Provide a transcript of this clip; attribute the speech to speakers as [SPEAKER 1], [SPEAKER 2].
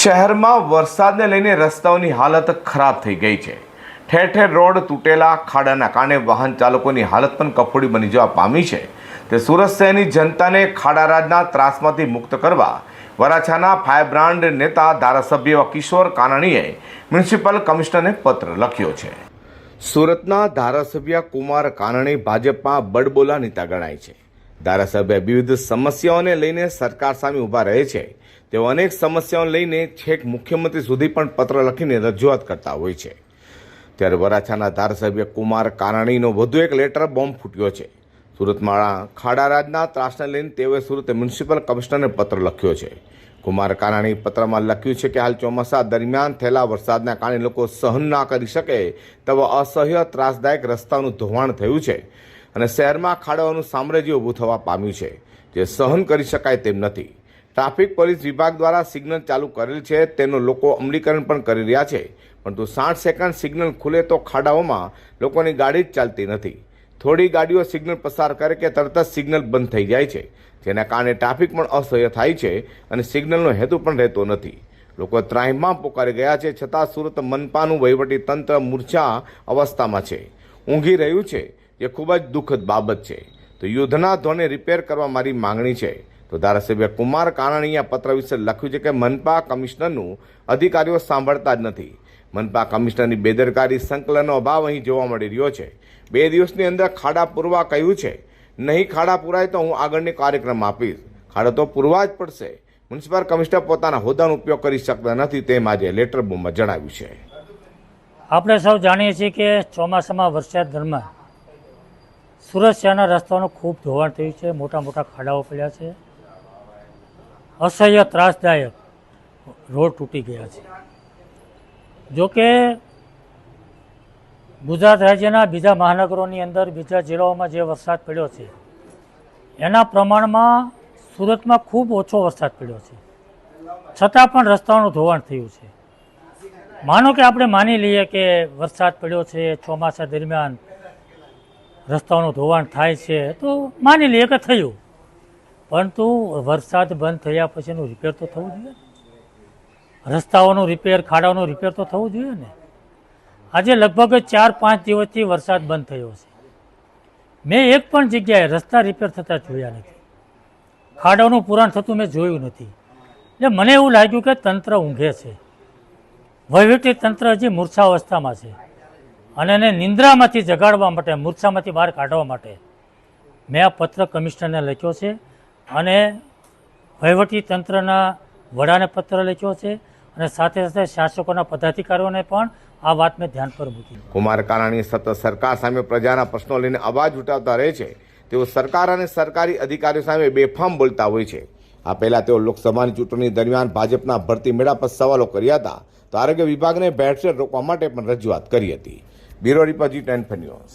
[SPEAKER 1] શહેરમાં વરસાદને લઈને રસ્તાઓની હાલત ખરાબ થઈ ગઈ છે. ઠેર ઠેર રોડ તૂટેલા, ખાડાના કારણે વાહન ચાલકોની હાલત પણ કફોડી બની જવા પામી છે. તે સુરત શહેરની જનતાને ખાડારાજના ત્રાસમાંથી મુક્ત કરવા વરાછાના ફાયર બ્રાન્ડ નેતા ધારાસભ્ય કિશોર કાનાણીએ મ્યુનિસિપલ કમિશનરને પત્ર લખ્યો છે. સુરતના ધારાસભ્ય કુમાર કાનાણી ભાજપમાં બડબોલા નેતા ગણાય છે. ધારાસભ્ય વિવિધ સમસ્યાઓને લઈને સરકાર સામે ઊભા રહે છે. તેઓ અનેક સમસ્યાઓને લઈને છેક મુખ્યમંત્રી સુધી પણ પત્ર લખીને રજૂઆત કરતા હોય છે. ત્યારે વરાછાના ધારાસભ્ય કુમાર કાનાણીનો વધુ એક લેટર બોમ્બ ફૂટ્યો છે. સુરતમાં ખાડારાજના ત્રાસને લઈને તેઓએ સુરત મ્યુનિસિપલ કમિશનરને પત્ર લખ્યો છે. કુમાર કાનાણી પત્રમાં લખ્યું છે કે હાલ ચોમાસા દરમિયાન થયેલા વરસાદના કારણે લોકો સહન ના કરી શકે તેવા અસહ્ય ત્રાસદાયક રસ્તાનું ધોવાણ થયું છે. અને શહેરમાં ખાડાઓનું સામ્રાજ્ય ઊભું થવા પામ્યું છે, જે સહન કરી શકાય તેમ નથી. ટ્રાફિક પોલીસ વિભાગ દ્વારા સિગ્નલ ચાલુ કરેલ છે, તેનું લોકો અમલીકરણ પણ કરી રહ્યા છે, પરંતુ સાઠ સેકન્ડ સિગ્નલ ખુલે તો ખાડાઓમાં લોકોની ગાડી જ ચાલતી નથી. થોડી ગાડીઓ સિગ્નલ પસાર કરે કે તરત જ સિગ્નલ બંધ થઈ જાય છે, જેના કારણે ટ્રાફિક પણ અસહ્ય થાય છે અને સિગ્નલનો હેતુ પણ રહેતો નથી. લોકો ત્રાહિમામ પોકારી ગયા છે, છતાં સુરત મનપાનું વહીવટી તંત્ર મૂર્છા અવસ્થામાં છે. ઊંઘી રહ્યું છે જે ખૂબ જ દુઃખદ બાબત છે. તો યુદ્ધના ધોને રિપેર કરવા મારી માંગણી છે. તો ધારાસભ્ય કુમાર કાનાણીએ પત્ર વિશે લખ્યું છે કે મનપા કમિશનરનું અધિકારીઓ સાંભળતા જ નથી. મનપા કમિશનરની બેદરકારી સંકલનનો અભાવ અહીં જોવા મળી રહ્યો છે. બે દિવસની અંદર ખાડા પૂરવા કહ્યું છે. નહીં ખાડા પૂરાય તો હું આગળની કાર્યક્રમ આપીશ. ખાડા તો પૂરવા જ પડશે. મ્યુનિસિપલ કમિશનર પોતાના હોદ્દાનો ઉપયોગ કરી શકતા નથી તેમ આજે લેટર બોમ્બમાં જણાવ્યું છે.
[SPEAKER 2] આપણે સૌ જાણીએ છીએ કે ચોમાસામાં વરસાદ દરમિયાન સુરત શહેરના રસ્તાઓનું ખૂબ ધોવાણ થયું છે. મોટા મોટા ખાડાઓ પડ્યા છે. અસહ્ય ત્રાસદાયક રોડ તૂટી ગયા છે. જોકે ગુજરાત રાજ્યના બીજા મહાનગરોની અંદર બીજા જિલ્લાઓમાં જે વરસાદ પડ્યો છે, એના પ્રમાણમાં સુરતમાં ખૂબ ઓછો વરસાદ પડ્યો છે. છતાં પણ રસ્તાઓનું ધોવાણ થયું છે. માનો કે આપણે માની લઈએ કે વરસાદ પડ્યો છે ચોમાસા દરમિયાન રસ્તાઓનું ધોવાણ થાય છે, તો માની લઈએ કે થયું. પરંતુ વરસાદ બંધ થયા પછીનું રિપેર તો થવું જોઈએ રસ્તાઓનું રિપેર ખાડાઓનું રિપેર તો થવું જોઈએ ને. આજે લગભગ ચાર પાંચ દિવસથી વરસાદ બંધ થયો છે. મેં એક પણ જગ્યાએ રસ્તા રિપેર થતા જોયા નથી. ખાડાઓનું પુરાણ થતું મેં જોયું નથી. એટલે મને એવું લાગ્યું કે તંત્ર ઊંઘે છે. વહીવટી તંત્ર હજી મૂર્છાવસ્થામાં છે. અને એને નિંદ્રામાંથી જગાડવા માટે, મૂર્છામાંથી બહાર કાઢવા માટે મેં આ પત્ર કમિશનરને લખ્યો છે અને વહીવટી તંત્રના વડાને પત્ર લખ્યો છે અને સાથે સાથે શાસકોના પદાધિકારીઓને પણ આ વાત મેં ધ્યાન પર મૂકી
[SPEAKER 1] કુમાર કાનાણી સતત સરકાર સામે પ્રજાના પ્રશ્નો લઈને અવાજ ઉઠાવતા રહે છે. તેઓ સરકાર અને સરકારી અધિકારીઓ સામે બેફામ બોલતા હોય છે. આ પહેલાં તેઓ લોકસભાની ચૂંટણી દરમિયાન ભાજપના ભરતી મેળા પર સવાલો કર્યા હતા. તો આરોગ્ય વિભાગને ભેળસેળ રોકવા માટે પણ રજૂઆત કરી હતી. Bureau report G ten news